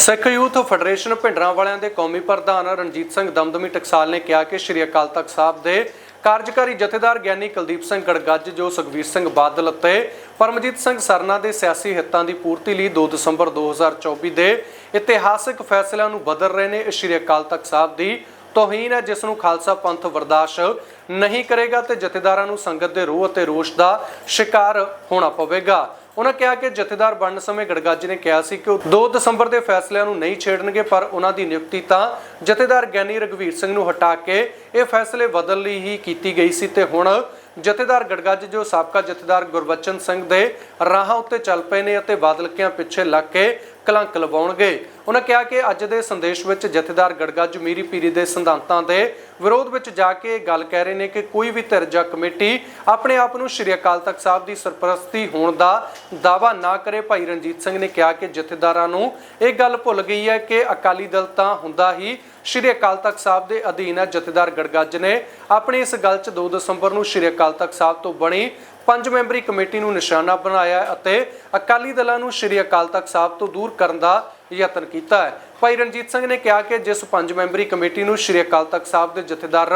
ਸਿੱਖ youth federation ਭਿੰਡਰਾਂ ਵਾਲਿਆਂ ਦੇ ਕੌਮੀ ਪ੍ਰਧਾਨ ਰਣਜੀਤ ਸਿੰਘ ਦਮਦਮੀ ਟਕਸਾਲ ਨੇ ਕਿਹਾ ਕਿ ਸ਼੍ਰੀ ਅਕਾਲ ਤਖਤ ਸਾਹਿਬ ਦੇ ਕਾਰਜਕਾਰੀ ਜਥੇਦਾਰ ਗਿਆਨੀ ਕੁਲਦੀਪ ਸਿੰਘ ਗੜਗੱਜ, ਜੋ ਸੁਖਬੀਰ ਸਿੰਘ ਬਾਦਲ ਅਤੇ ਪਰਮਜੀਤ ਸਿੰਘ ਸਰਨਾ ਦੇ ਸਿਆਸੀ ਹਿੱਤਾਂ ਦੀ ਪੂਰਤੀ ਲਈ 2 ਦਸੰਬਰ 2024 ਦੇ ਇਤਿਹਾਸਕ ਫੈਸਲਿਆਂ ਨੂੰ ਬਦਲ ਰਹੇ ਨੇ ਸ਼੍ਰੀ ਅਕਾਲ ਤਖਤ ਸਾਹਿਬ ਦੀ ਤੋਹੀਨ ਹੈ, ਜਿਸ ਨੂੰ ਖਾਲਸਾ ਪੰਥ ਬਰਦਾਸ਼ਤ ਨਹੀਂ ਕਰੇਗਾ ਤੇ ਜਥੇਦਾਰਾਂ ਨੂੰ ਸੰਗਤ ਦੇ ਰੋਹ ਅਤੇ ਰੋਸ਼ ਦਾ ਸ਼ਿਕਾਰ ਹੋਣਾ ਪਵੇਗਾ। ਉਹਨਾਂ ਕਿਹਾ ਕਿ ਜਥੇਦਾਰ ਬਣਨ ਸਮੇਂ ਗੜਗੱਜ ਨੇ ਕਿਹਾ ਸੀ ਕਿ ਉਹ 2 ਦਸੰਬਰ ਦੇ ਫੈਸਲਿਆਂ ਨੂੰ ਨਹੀਂ ਛੇੜਨਗੇ, ਪਰ ਉਹਨਾਂ ਦੀ ਨਿਯੁਕਤੀ ਤਾਂ ਜਥੇਦਾਰ ਗਿਆਨੀ ਰਗਵੀਰ ਸਿੰਘ ਨੂੰ ਹਟਾ ਕੇ ਇਹ ਫੈਸਲੇ ਬਦਲ ਲਈ ਹੀ ਕੀਤੀ ਗਈ ਸੀ ਤੇ ਹੁਣ ਜਥੇਦਾਰ ਗੜਗੱਜ, ਜੋ ਸਾਬਕਾ ਜਥੇਦਾਰ ਗੁਰਬਚਨ ਸਿੰਘ ਦੇ ਰਾਹਾਂ ਉੱਤੇ ਚੱਲ ਪਏ ਨੇ ਅਤੇ ਬਾਦਲਕਿਆਂ ਪਿੱਛੇ ਲੱਗ ਕੇ ਕਲੰਕ ਲਵਾਉਣਗੇ। ਉਹਨਾਂ ਕਿਹਾ ਕਿ ਅੱਜ ਦੇ ਸੰਦੇਸ਼ ਵਿੱਚ ਜਥੇਦਾਰ ਗੜਗੱਜ ਮੀਰੀ ਪੀਰੀ ਦੇ ਸਿਧਾਂਤਾਂ ਦੇ ਵਿਰੋਧ ਵਿੱਚ ਜਾ ਕੇ ਗੱਲ ਕਹਿ ਰਹੇ ਨੇ ਕਿ ਕੋਈ ਵੀ ਧਿਰ ਜਾਂ ਕਮੇਟੀ ਆਪਣੇ ਆਪ ਨੂੰ ਸ਼੍ਰੀ ਅਕਾਲ ਤਖਤ ਸਾਹਿਬ ਦੀ ਸਰਪ੍ਰਸਤੀ ਹੋਣ ਦਾ ਦਾਵਾ ਨਾ ਕਰੇ। ਭਾਈ ਰਣਜੀਤ ਸਿੰਘ ਨੇ ਕਿਹਾ ਕਿ ਜਥੇਦਾਰਾਂ ਨੂੰ ਇਹ ਗੱਲ ਭੁੱਲ ਗਈ ਹੈ ਕਿ ਅਕਾਲੀ ਦਲ ਤਾਂ ਹੁੰਦਾ ਹੀ ਸ਼੍ਰੀ ਅਕਾਲ ਤਖਤ ਸਾਹਿਬ ਦੇ ਅਧੀਨ ਹੈ। ਜਥੇਦਾਰ ਗੜਗੱਜ ਨੇ ਆਪਣੀ ਇਸ ਗੱਲ 'ਚ 2 ਦਸੰਬਰ ਨੂੰ ਸ਼੍ਰੀ ਅਕਾਲ ਤਖਤ ਸਾਹਿਬ ਤੋਂ ਬਣੀ ਪੰਜ ਮੈਂਬਰੀ ਕਮੇਟੀ ਨੂੰ ਨਿਸ਼ਾਨਾ ਬਣਾਇਆ ਅਤੇ ਅਕਾਲੀ ਦਲਾਂ ਨੂੰ ਸ਼੍ਰੀ ਅਕਾਲ ਤਖਤ ਸਾਹਿਬ ਤੋਂ ਦੂਰ ਕਰਨ ਦਾ ਯਤਨ ਕੀਤਾ ਹੈ। ਭਾਈ ਰਣਜੀਤ ਸਿੰਘ ਨੇ ਕਿਹਾ ਕਿ ਜਿਸ ਪੰਜ ਮੈਂਬਰੀ ਕਮੇਟੀ ਨੂੰ ਸ਼੍ਰੀ ਅਕਾਲ ਤਖਤ ਸਾਹਿਬ ਦੇ ਜਥੇਦਾਰ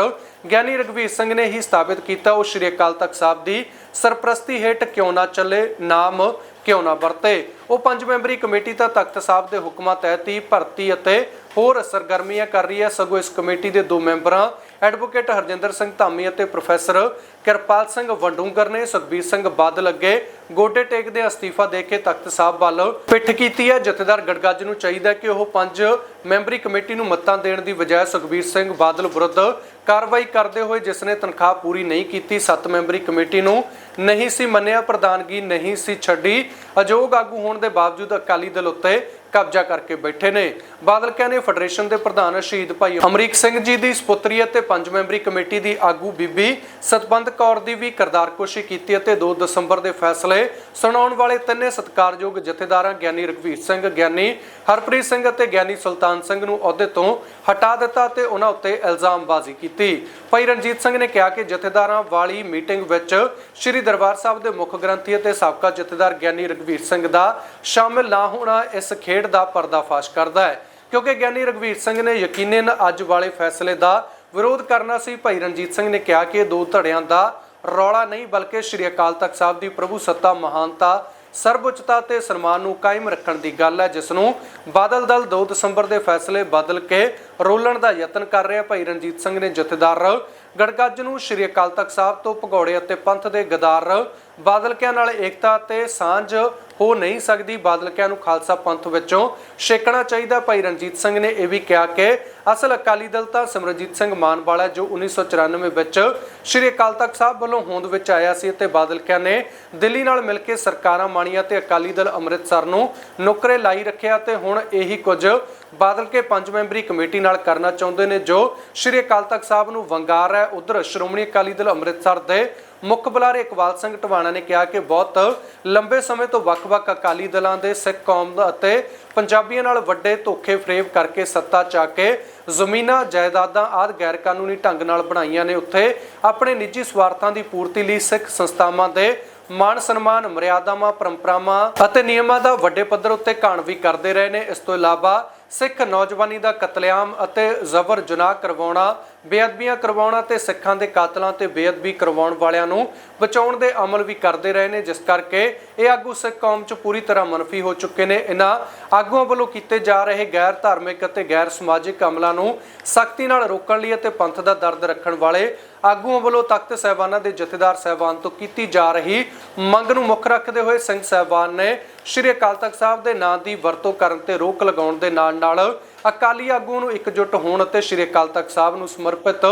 ਗਿਆਨੀ ਰਗਵੀਰ ਸਿੰਘ ਨੇ ਹੀ ਸਥਾਪਿਤ ਕੀਤਾ, ਉਹ ਸ਼੍ਰੀ ਅਕਾਲ ਤਖਤ ਸਾਹਿਬ ਦੀ ਸਰਪ੍ਰਸਤੀ ਹੇਠ ਕਿਉਂ ਨਾ ਚੱਲੇ, ਨਾਮ ਕਿਉਂ ਨਾ ਵਰਤੇ। ਉਹ ਪੰਜ ਮੈਂਬਰੀ ਕਮੇਟੀ ਤਾਂ ਤਖਤ ਸਾਹਿਬ ਦੇ ਹੁਕਮਾਂ ਤਹਿਤ ਹੀ ਭਰਤੀ ਅਤੇ ਹੋਰ ਸਰਗਰਮੀਆਂ ਕਰ ਰਹੀ ਹੈ। ਸਗੋਂ ਇਸ ਕਮੇਟੀ ਦੇ ਦੋ ਮੈਂਬਰਾਂ ਐਡਵੋਕੇਟ ਹਰਜਿੰਦਰ ਸਿੰਘ ਧਾਮੀ ਅਤੇ ਪ੍ਰੋਫੈਸਰ ਕਿਰਪਾਲ ਸਿੰਘ ਵੰਡੂੰਗਰ ਨੇ ਸੁਖਬੀਰ ਸਿੰਘ ਬਾਦਲ ਅੱਗੇ ਗੋਡੇ ਟੇਕਦੇ ਅਸਤੀਫਾ ਦੇ ਕੇ ਤਖਤ ਸਾਹਿਬ ਵੱਲ ਪਿੱਠ ਕੀਤੀ ਹੈ। ਜਥੇਦਾਰ ਗੜਗੱਜ ਨੂੰ ਚਾਹੀਦਾ ਕਿ ਉਹ ਪੰਜ ਮੈਂਬਰੀ ਕਮੇਟੀ ਨੂੰ ਮੱਤਾਂ ਦੇਣ ਦੀ ਬਜਾਏ ਸੁਖਬੀਰ ਸਿੰਘ ਬਾਦਲ ਵਿਰੁੱਧ ਕਾਰਵਾਈ ਕਰਦੇ ਹੋਏ ਜਿਸ ਨੇ ਤਨਖਾਹ ਪੂਰੀ ਨਹੀਂ ਕੀਤੀ, ਸੱਤ ਮੈਂਬਰੀ ਕਮੇਟੀ ਨੂੰ ਨਹੀਂ ਸੀ ਮੰਨਿਆ, ਪ੍ਰਧਾਨਗੀ ਨਹੀਂ ਸੀ ਛੱਡੀ। ਅਜੋਗ ਆਗੂ ਹੋਣ ਦੇ ਬਾਵਜੂਦ ਅਕਾਲੀ ਦਲ ਉੱਤੇ ਕਬਜ਼ਾ ਕਰਕੇ ਬੈਠੇ ਨੇ। ਬਾਦਲ ਕਹਿੰਦੇ ਫੈਡਰੇਸ਼ਨ ਦੇ ਪ੍ਰਧਾਨ ਸ਼ਹੀਦ ਭਾਈ ਅਮਰੀਕ ਸਿੰਘ ਜੀ ਦੀ ਸੁਪੁੱਤਰੀ ਅਤੇ ਪੰਜ ਮੈਂਬਰੀ ਕਮੇਟੀ ਦੀ ਆਗੂ ਬੀਬੀ ਸਤਬੰਦ ਕੌਰ ਦੀ ਵੀ ਕਰਤਾਰਕੁਸ਼ੀ ਕੀਤੀ ਅਤੇ 2 ਦਸੰਬਰ ਦੇ ਫੈਸਲੇ ਸੁਣਾਉਣ ਵਾਲੇ ਤਿੰਨੇ ਸਤਿਕਾਰਯੋਗ ਜਥੇਦਾਰਾਂ ਗਿਆਨੀ ਰਘਵੀਰ ਸਿੰਘ, ਗਿਆਨੀ ਹਰਪ੍ਰੀਤ ਸਿੰਘ ਅਤੇ ਗਿਆਨੀ ਸੁਲਤਾਨ ਸਿੰਘ ਨੂੰ ਅਹੁਦੇ ਤੋਂ ਹਟਾ ਦਿੱਤਾ ਤੇ ਉਹਨਾਂ ਉੱਤੇ ਇਲਜ਼ਾਮਬਾਜ਼ੀ ਕੀਤੀ। ਭਾਈ ਰਣਜੀਤ ਸਿੰਘ ਨੇ ਕਿਹਾ ਕਿ ਜਥੇਦਾਰਾਂ ਵਾਲੀ ਮੀਟਿੰਗ ਵਿੱਚ ਸ੍ਰੀ ਦਰਬਾਰ ਸਾਹਿਬ ਦੇ ਮੁੱਖ ਗ੍ਰੰਥੀ ਅਤੇ ਸਾਬਕਾ ਜਥੇਦਾਰ ਗਿਆਨੀ ਰਘਵੀਰ ਸਿੰਘ ਦਾ ਸ਼ਾਮਿਲ ਨਾ ਹੋਣਾ ਇਸ ਖੇਡ ਦਾ ਪਰਦਾਫਾਸ਼ ਕਰਦਾ ਹੈ। ਕਿਉਂਕਿ ਗਿਆਨੀ ਰਘਵੀਰ ਸਿੰਘ ਨੇ ਯਕੀਨਨ ਅੱਜ ਵਾਲੇ ਫੈਸਲੇ ਦਾ ਵਿਰੋਧ ਕਰਨਾ ਸੀ। ਭਾਈ ਰਣਜੀਤ ਸਿੰਘ ਨੇ ਕਿਹਾ ਕਿ ਦੋ ਧੜਿਆਂ ਦਾ ਰੌਲਾ ਨਹੀਂ, ਬਲਕਿ ਸ੍ਰੀ ਅਕਾਲ ਤਖਤ ਸਾਹਿਬ ਦੀ ਪ੍ਰਭੂ ਸੱਤਾ ਮਹਾਨਤਾ, ਸਰਵਉੱਚਤਾ ਤੇ ਸਨਮਾਨ ਨੂੰ ਕਾਇਮ ਰੱਖਣ ਦੀ ਗੱਲ ਹੈ, ਜਿਸ ਨੂੰ ਬਾਦਲ ਦਲ 2 ਦਸੰਬਰ ਦੇ ਫੈਸਲੇ ਬਦਲ ਕੇ ਰੋਲਣ ਦਾ ਯਤਨ ਕਰ ਰਿਹਾ ਭਾਈ ਰਣਜੀਤ ਸਿੰਘ ਨੇ। ਜਥੇਦਾਰ ਗੜਗੱਜ ਨੂੰ ਸ੍ਰੀ ਅਕਾਲ ਤਖਤ ਸਾਹਿਬ ਤੋਂ ਭਗੌੜੇ ਅਤੇ ਪੰਥ ਦੇ ਗਦਾਰ ਬਾਦਲਕਿਆਂ ਨਾਲ ਏਕਤਾ ਤੇ ਸਾਂਝ ਹੋ ਨਹੀਂ ਸਕਦੀ। ਬਾਦਲਕਿਆਂ ਨੂੰ ਖਾਲਸਾ ਪੰਥ ਵਿੱਚੋਂ ਛੇਕਣਾ ਚਾਹੀਦਾ। ਭਾਈ ਰਣਜੀਤ ਸਿੰਘ ਨੇ ਇਹ ਵੀ ਕਿਹਾ ਕਿ ਅਸਲ ਅਕਾਲੀ ਦਲ ਤਾਂ ਸਿਮਰਜੀਤ ਸਿੰਘ ਮਾਨ ਜੋ 1994 ਵਿੱਚ ਸ੍ਰੀ ਅਕਾਲ ਤਖਤ ਸਾਹਿਬ ਵੱਲੋਂ ਹੋਂਦ ਵਿੱਚ ਆਇਆ ਸੀ ਅਤੇ ਬਾਦਲਕਿਆਂ ਨੇ ਦਿੱਲੀ ਨਾਲ ਮਿਲ ਕੇ ਸਰਕਾਰਾਂ ਮਾਣੀਆਂ ਤੇ ਅਕਾਲੀ ਦਲ ਅੰਮ੍ਰਿਤਸਰ ਨੂੰ ਨੁਕਰੇ ਲਾਈ ਰੱਖਿਆ ਤੇ ਹੁਣ ਇਹੀ ਕੁਝ ਬਾਦਲ ਕੇ ਪੰਜ ਮੈਂਬਰੀ ਕਮੇਟੀ ਨਾਲ ਕਰਨਾ ਚਾਹੁੰਦੇ ਨੇ, ਜੋ ਸ੍ਰੀ ਅਕਾਲ ਤਖਤ ਸਾਹਿਬ ਨੂੰ ਵੰਗਾਰ ਹੈ। ਉਧਰ ਸ਼੍ਰੋਮਣੀ ਅਕਾਲੀ ਦਲ ਅੰਮ੍ਰਿਤਸਰ ਦੇ ਮੁੱਖ ਬੁਲਾਰੇ ਇਕਬਾਲ ਸਿੰਘ ਟਵਾਣਾ ਨੇ ਕਿਹਾ ਕਿ ਬਹੁਤ ਲੰਬੇ ਸਮੇਂ ਤੋਂ ਵੱਖ-ਵੱਖ ਅਕਾਲੀ ਦਲਾਂ ਦੇ ਸਿੱਖ ਕੌਮ ਅਤੇ ਪੰਜਾਬੀਆਂ ਨਾਲ ਵੱਡੇ ਧੋਖੇ ਫਰੇਬ ਕਰਕੇ ਸੱਤਾ ਚਾ ਕੇ ਜ਼ਮੀਨਾਂ, ਜਾਇਦਾਦਾਂ ਆਦ ਗੈਰ ਕਾਨੂੰਨੀ ਢੰਗ ਨਾਲ ਬਣਾਈਆਂ ਨੇ। ਉੱਥੇ ਆਪਣੇ ਨਿੱਜੀ ਸਵਾਰਥਾਂ ਦੀ ਪੂਰਤੀ ਲਈ ਸਿੱਖ ਸੰਸਥਾਵਾਂ ਦੇ ਮਾਨ ਸਨਮਾਨ, ਮਰਿਆਦਾਵਾਂ, ਪਰੰਪਰਾਵਾਂ ਅਤੇ ਨਿਯਮਾਂ ਦਾ ਵੱਡੇ ਪੱਧਰ ਉੱਤੇ ਘਾਣ ਵੀ ਕਰਦੇ ਰਹੇ ਨੇ। ਇਸ ਤੋਂ ਇਲਾਵਾ ਸਿੱਖ ਨੌਜਵਾਨੀ ਦਾ ਕਤਲੇਆਮ ਅਤੇ ਜ਼ਬਰ ਜਨਾਹ ਕਰਵਾਉਣਾ ਬੇਅਦਬੀਆਂ ਕਰਵਾਉਣਾ ਤੇ ਸਿੱਖਾਂ ਦੇ ਕਾਤਲਾਂ ਤੇ ਬੇਅਦਬੀ ਕਰਵਾਉਣ ਵਾਲਿਆਂ ਨੂੰ ਬਚਾਉਣ ਦੇ ਅਮਲ ਵੀ ਕਰਦੇ ਰਹੇ ਨੇ, ਜਿਸ ਕਰਕੇ ਇਹ ਆਗੂ ਸਿੱਖ ਕੌਮ 'ਚ ਪੂਰੀ ਤਰ੍ਹਾਂ ਮਨਫੀ ਹੋ ਚੁੱਕੇ ਨੇ। ਇਹਨਾਂ ਆਗੂਆਂ ਵੱਲੋਂ ਕੀਤੇ ਜਾ ਰਹੇ ਗੈਰ ਧਾਰਮਿਕ ਅਤੇ ਗੈਰ ਸਮਾਜਿਕ ਅਮਲਾਂ ਨੂੰ ਸਖਤੀ ਨਾਲ ਰੋਕਣ ਲਈ ਅਤੇ ਪੰਥ ਦਾ ਦਰਦ ਰੱਖਣ ਵਾਲੇ ਆਗੂਆਂ ਵੱਲੋਂ ਤਖਤ ਸਹਿਬਾਨਾਂ ਦੇ ਜਥੇਦਾਰ ਸਹਿਬਾਨ ਤੋਂ ਕੀਤੀ ਜਾ ਰਹੀ ਮੰਗ ਨੂੰ ਮੁੱਖ ਰੱਖਦੇ ਹੋਏ ਸਿੰਘ ਸਹਿਬਾਨ ਨੇ ਸ਼੍ਰੀ ਅਕਾਲ ਤਖਤ ਸਾਹਿਬ ਦੇ ਨਾਂ ਦੀ ਵਰਤੋਂ ਕਰਨ ਤੇ ਰੋਕ ਲਗਾਉਣ ਦੇ ਨਾਲ ਨਾਲ ਅਕਾਲੀ ਆਗੂ ਨੂੰ ਇਕਜੁੱਟ ਹੋਣ ਅਤੇ ਸ਼੍ਰੀ ਅਕਾਲ ਤਖਤ ਸਾਹਿਬ ਨੂੰ ਸਮਰਪਿਤ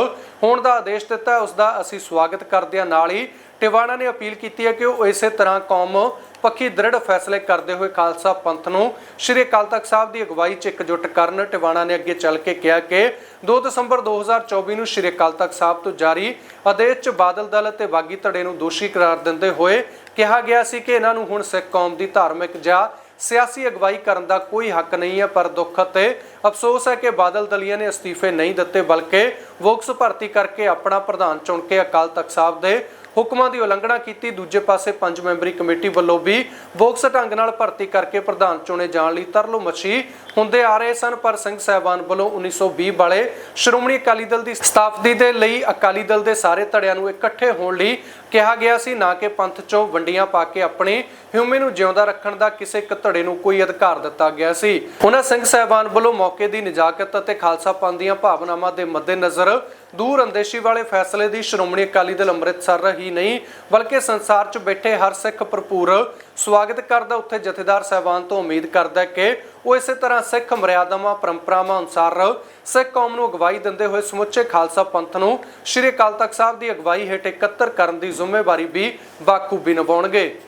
ਹੋਣ ਦਾ ਆਦੇਸ਼ ਦਿੱਤਾ, ਉਸ ਦਾ ਅਸੀਂ ਸਵਾਗਤ ਕਰਦੇ ਹਾਂ। ਨਾਲ ਹੀ ਟਿਵਾਣਾ ਨੇ ਅਪੀਲ ਕੀਤੀ ਹੈ ਕਿ ਉਹ ਇਸੇ ਤਰ੍ਹਾਂ ਕੌਮ ਪੱਖੀ ਦ੍ਰਿੜ ਫੈਸਲੇ ਕਰਦੇ ਹੋਏ ਖਾਲਸਾ ਪੰਥ ਨੂੰ ਸ਼੍ਰੀ ਅਕਾਲ ਤਖਤ ਸਾਹਿਬ ਦੀ ਅਗਵਾਈ 'ਚ ਇਕਜੁੱਟ ਕਰਨ ਟਿਵਾਣਾ ਨੇ ਅੱਗੇ ਚੱਲ ਕੇ ਕਿਹਾ ਕਿ 2 ਦਸੰਬਰ 2024 ਨੂੰ ਸ਼੍ਰੀ ਅਕਾਲ ਤਖਤ ਸਾਹਿਬ ਤੋਂ ਜਾਰੀ ਆਦੇਸ਼ 'ਚ ਬਾਦਲ ਦਲ ਅਤੇ ਬਾਗੀ ਧੜੇ ਨੂੰ ਦੋਸ਼ੀ ਕਰਾਰ ਦਿੰਦੇ ਹੋਏ ਕਿਹਾ ਗਿਆ ਸੀ ਕਿ ਇਹਨਾਂ ਨੂੰ ਹੁਣ ਸਿੱਖ ਕੌਮ ਦੀ ਧਾਰਮਿਕ ਜਾਂ ਸਿਆਸੀ ਅਗਵਾਈ ਕਰਨ ਦਾ ਕੋਈ ਹੱਕ ਨਹੀਂ ਹੈ, ਪਰ ਦੁੱਖ ਅਤੇ ਅਫਸੋਸ ਹੈ ਕਿ ਬਾਦਲ ਦਲੀਆ ਨੇ ਅਸਤੀਫੇ ਨਹੀਂ ਦਿੱਤੇ, ਬਲਕਿ ਵੋਕਸ ਭਰਤੀ ਕਰਕੇ ਆਪਣਾ ਪ੍ਰਧਾਨ ਚੁਣ ਕੇ ਅਕਾਲ ਤਖਤ ਸਾਹਿਬ ਦੇ ਹੁਕਮਾਂ ਦੀ ਉਲੰਘਣਾ ਕੀਤੀ। ਦੂਜੇ ਪਾਸੇ ਪੰਜ ਮੈਂਬਰੀ ਕਮੇਟੀ ਵੱਲੋਂ ਵੀ ਬੋਕਸ ਢੰਗ ਨਾਲ ਭਰਤੀ ਕਰਕੇ ਪ੍ਰਧਾਨ ਚੁਣੇ ਜਾਣ ਲਈ ਤਰਲੋ ਮੱਛੀ ਹੁੰਦੇ ਆ ਰਹੇ ਸਨ, ਪਰ ਸਿੰਘ ਸਾਹਿਬਾਨ ਵੱਲੋਂ 1920 ਵਾਲੇ ਸ਼੍ਰੋਮਣੀ ਅਕਾਲੀ ਦਲ ਦੀ ਸਥਾਪਤੀ ਦੇ ਲਈ ਅਕਾਲੀ ਦਲ ਦੇ ਸਾਰੇ ਧੜਿਆਂ ਨੂੰ ਇਕੱਠੇ ਹੋਣ ਲਈ ਕਿਹਾ ਗਿਆ ਸੀ, ਨਾ ਕਿ ਪੰਥ ਚੋਂ ਵੰਡੀਆਂ ਪਾ ਕੇ ਆਪਣੇ ਹਿਊਮੇ ਨੂੰ ਜਿਉਂਦਾ ਰੱਖਣ ਦਾ ਕਿਸੇ ਇੱਕ ਧੜੇ ਨੂੰ ਕੋਈ ਅਧਿਕਾਰ ਦਿੱਤਾ ਗਿਆ ਸੀ। ਉਹਨਾਂ ਸਿੰਘ ਸਾਹਿਬਾਨ ਵੱਲੋਂ ਮੌਕੇ ਦੀ ਨਜਾਕਤ ਅਤੇ ਖਾਲਸਾ ਪੰਥ ਦੀਆਂ ਭਾਵਨਾਵਾਂ ਦੇ ਮੱਦੇਨਜ਼ਰ ਦੂਰ ਅੰਦੇਸ਼ੀ ਵਾਲੇ ਫੈਸਲੇ ਦੀ ਸ਼੍ਰੋਮਣੀ ਅਕਾਲੀ ਦਲ ਅੰਮ੍ਰਿਤਸਰ ਹੀ ਨਹੀਂ, ਬਲਕਿ ਸੰਸਾਰ 'ਚ ਬੈਠੇ ਹਰ ਸਿੱਖ ਭਰਪੂਰ ਸਵਾਗਤ ਕਰਦਾ ਉੱਥੇ ਜਥੇਦਾਰ ਸਾਹਿਬਾਨ ਤੋਂ ਉਮੀਦ ਕਰਦਾ ਕਿ ਉਹ ਇਸੇ ਤਰ੍ਹਾਂ ਸਿੱਖ ਮਰਿਆਦਾਵਾਂ ਪਰੰਪਰਾਵਾਂ ਅਨੁਸਾਰ ਸਿੱਖ ਕੌਮ ਨੂੰ ਅਗਵਾਈ ਦਿੰਦੇ ਹੋਏ ਸਮੁੱਚੇ ਖਾਲਸਾ ਪੰਥ ਨੂੰ ਸ੍ਰੀ ਅਕਾਲ ਤਖਤ ਸਾਹਿਬ ਦੀ ਅਗਵਾਈ ਹੇਠ ਇਕੱਤਰ ਕਰਨ ਦੀ ਜ਼ਿੰਮੇਵਾਰੀ ਵੀ ਬਾਖੂਬੀ ਨਿਭਾਉਣਗੇ।